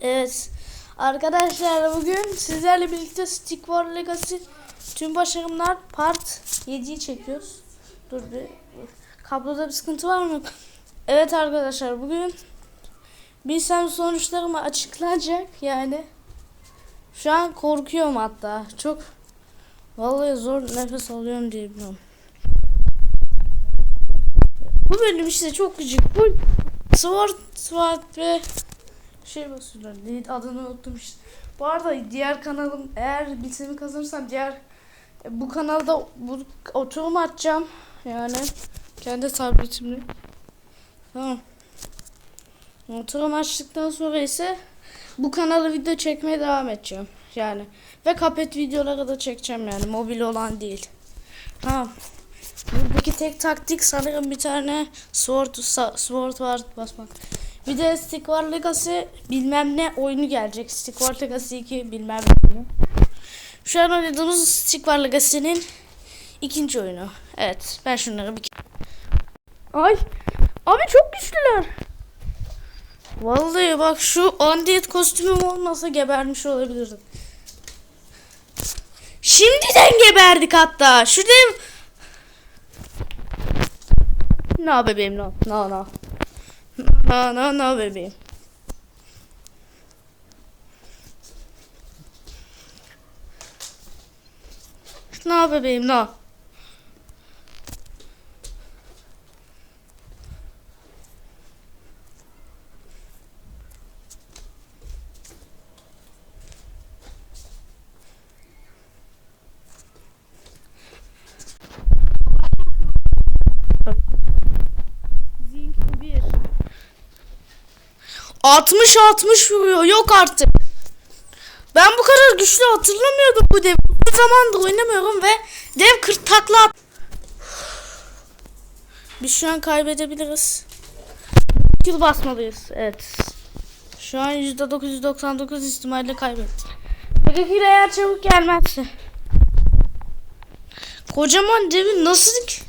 Evet. Arkadaşlar bugün sizlerle birlikte Stick War Legacy tüm başarımlar part 7'yi çekiyoruz. Dur bir kabloda bir sıkıntı var mı? Evet arkadaşlar bugün bilsem sonuçlarımı açıklanacak yani. Şu an korkuyorum hatta. Çok vallahi zor nefes alıyorum diyebiliyorum. Bu bölüm işte çok gıcık. Bu Sword, Sword ve şey basıyorlar. Neydi adını unuttum işte. Bu arada diğer kanalım eğer bilsemi kazanırsam diğer e, bu kanalda bu oturum açacağım. Yani kendi tabletimle. Tamam. Oturum açtıktan sonra ise bu kanala video çekmeye devam edeceğim. Yani ve kapet videoları da çekeceğim yani mobil olan değil. Tamam. Buradaki tek taktik sanırım bir tane sword, sword var basmak. Bir de Stick War Legacy bilmem ne oyunu gelecek. Stick War Legacy 2 bilmem ne. Şu an oynadığımız Stick War Legacy'nin ikinci oyunu. Evet ben şunları bir... Ay abi çok güçlüler. Vallahi bak şu undead kostümüm olmasa gebermiş olabilirdim. Şimdiden geberdik hatta. Şu dev No bebeğim no. No no. No no no bebeğim. No bebeğim no. Zinc bir. 60 60 vuruyor. Yok artık. Ben bu kadar güçlü hatırlamıyordum bu dev. Bu zamandır oynamıyorum ve dev 40 takla at- Biz şu an kaybedebiliriz. Kill basmalıyız. Evet. Şu an %999 ihtimalle kaybettik. Peki eğer çabuk gelmezse. Kocaman devi nasıl ki?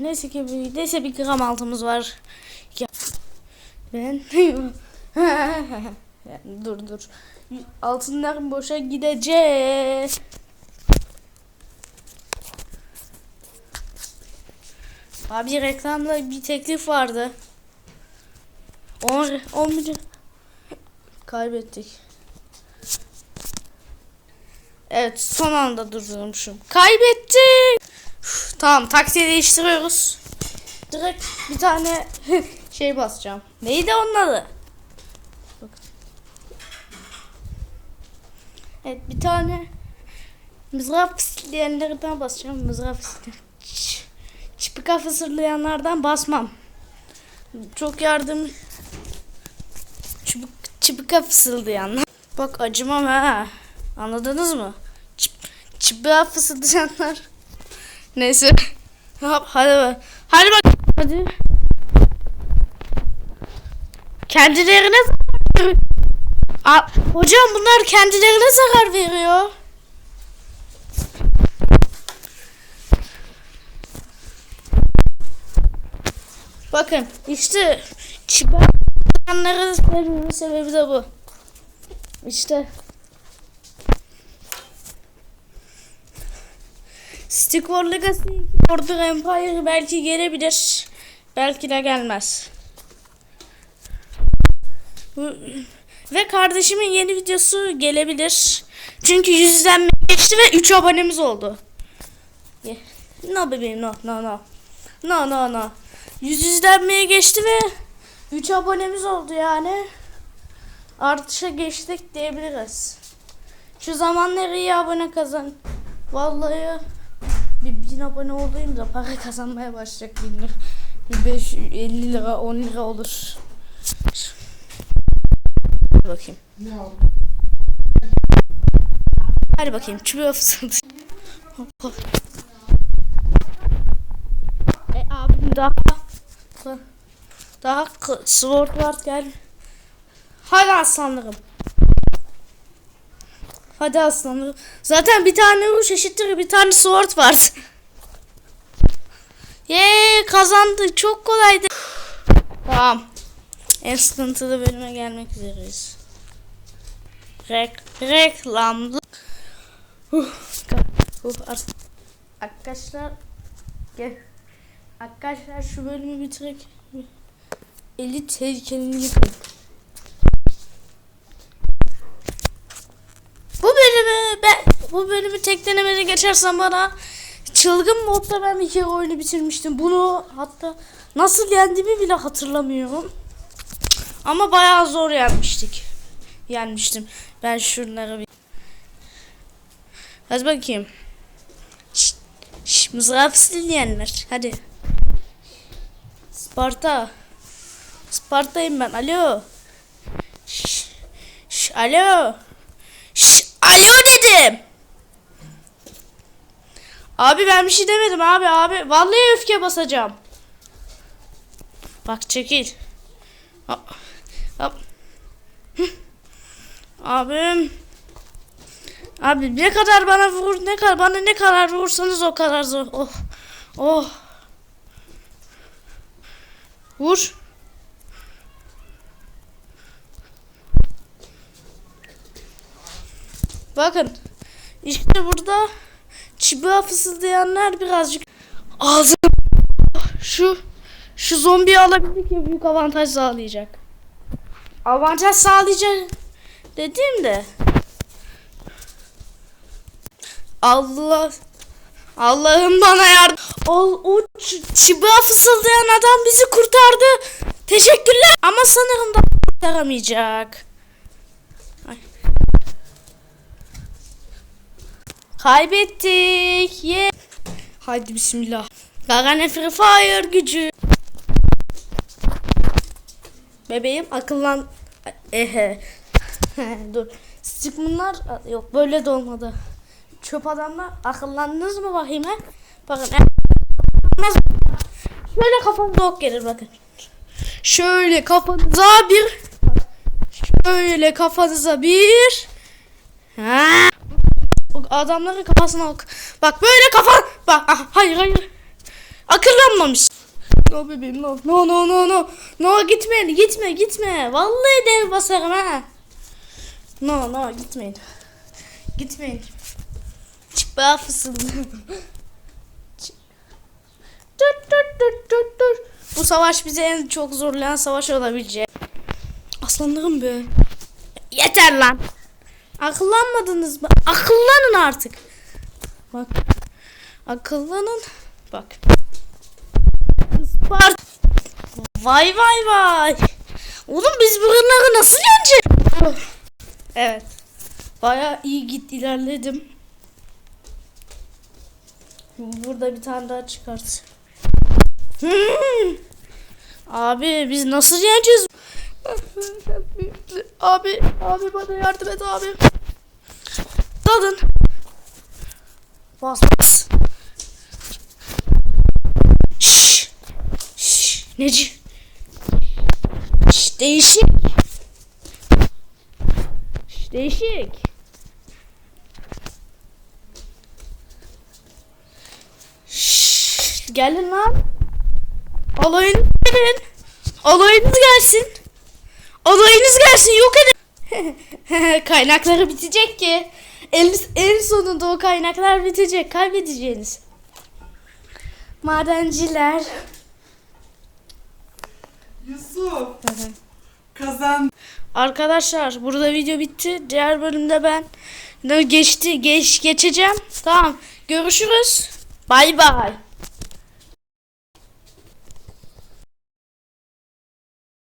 Neyse ki bir, neyse bir gram altımız var. Ya, ben dur dur. Altınlar boşa gidecek. Abi reklamda bir teklif vardı. 10 10 milyon kaybettik. Evet son anda durdurmuşum. Kaybettik. Tamam taksiye değiştiriyoruz. Direkt bir tane şey basacağım. Neydi onun adı? Bak. Evet bir tane mızraf fısıldayanlardan basacağım. Mızraf fısıldayan. Ç- Çıpıka fısıldayanlardan basmam. Çok yardım Çıpık, çıpıka fısıldayanlar. Bak acımam ha. Anladınız mı? Çıp, çıpıka fısıldayanlar. Neyse. Hop, hadi bak. Hadi bak. Hadi. Kendilerine zarar. Aa, hocam bunlar kendilerine zarar veriyor. Bakın işte çıbanları sevmemin sebebi de bu. İşte. Stick War Legacy Order Empire belki gelebilir. Belki de gelmez. Ve kardeşimin yeni videosu gelebilir. Çünkü 100 izlenme geçti ve 3 abonemiz oldu. No bebeğim no no no. No no no. 100 izlenmeye geçti ve 3 abonemiz oldu yani. Artışa geçtik diyebiliriz. Şu zamanları iyi abone kazan. Vallahi bin abone olayım da para kazanmaya başlayacak bin lira. Bir beş, 50 lira 10 lira olur. Hadi bakayım. Hadi bakayım çubuğa fısıldı. E abim daha daha sword var gel. Hadi aslanlarım. Hadi aslanlarım. Zaten bir tane ruş eşittir bir tane sword var. kazandık. Çok kolaydı. Tamam. En sıkıntılı bölüme gelmek üzereyiz. Rek reklamlı. Huh, ar- Arkadaşlar gel. Arkadaşlar şu bölümü bitirek. Eli tehlikelini yıkayın. Bu bölümü ben bu bölümü tek denemede geçersem bana çılgın modda ben bir kere oyunu bitirmiştim. Bunu hatta nasıl yendiğimi bile hatırlamıyorum. Ama bayağı zor yenmiştik. Yenmiştim. Ben şunları bir... Hadi bakayım. Şşt, şşt, mızrağı. Hadi. Sparta. Sparta'yım ben. Alo. Şş, şş, alo. Şş, alo dedim. Abi ben bir şey demedim abi abi. Vallahi öfke basacağım. Bak çekil. Hop. Abim. Abi ne kadar bana vur ne kadar bana ne kadar vursanız o kadar zor. Oh. Oh. Vur. Bakın. İşte burada çibuğa fısıldayanlar birazcık ağzı şu şu zombiyi alabildik ya büyük avantaj sağlayacak. Avantaj sağlayacak dediğimde Allah Allah'ım bana yardım. O, o ç- çıbağa fısıldayan adam bizi kurtardı. Teşekkürler. Ama sanırım da kurtaramayacak. Ay. Kaybettik. Ye. Haydi bismillah. Gagane Free Fire gücü. Bebeğim akıllan... Ehe. Dur. Bunlar... Yok böyle de olmadı. Çöp adamlar akıllandınız mı bakayım he? Bakın. Nasıl? Şöyle kafanıza ok gelir bakın. Şöyle kafanıza bir... Şöyle kafanıza bir... Ha. O Adamların kafasına ok. Bak böyle kafa... Bak ah, hayır hayır. Akıllanmamış. No bebeğim no. No no no no. No gitme gitme gitme. Vallahi dev basarım ha. No no gitmeyin. Gitmeyin. Çık- Dur dur dur dur dur. Bu savaş bize en çok zorlayan savaş olabilecek. Aslanlarım be. Yeter lan. Akıllanmadınız mı? Akıllanın artık. Bak. Akıllanın. Bak. Ispart. Vay vay vay. Oğlum biz bunları nasıl yeneceğiz? Evet. Baya iyi git ilerledim. Burada bir tane daha çıkart. Hmm. Abi biz nasıl yeneceğiz? Abi, abi bana yardım et abi. Dalın. Bas bas. Şşş. Şşş. Neci? Şşş, değişik. Şşş, değişik. Şşş, gelin lan. Alayınız gelin. Alayınız gelsin. Alayınız gelsin yok edin. kaynakları bitecek ki. En, en sonunda o kaynaklar bitecek. Kaybedeceğiniz. Madenciler. Yusuf. Kazan. Arkadaşlar burada video bitti. Diğer bölümde ben geçti geç geçeceğim. Tamam. Görüşürüz. Bay bay.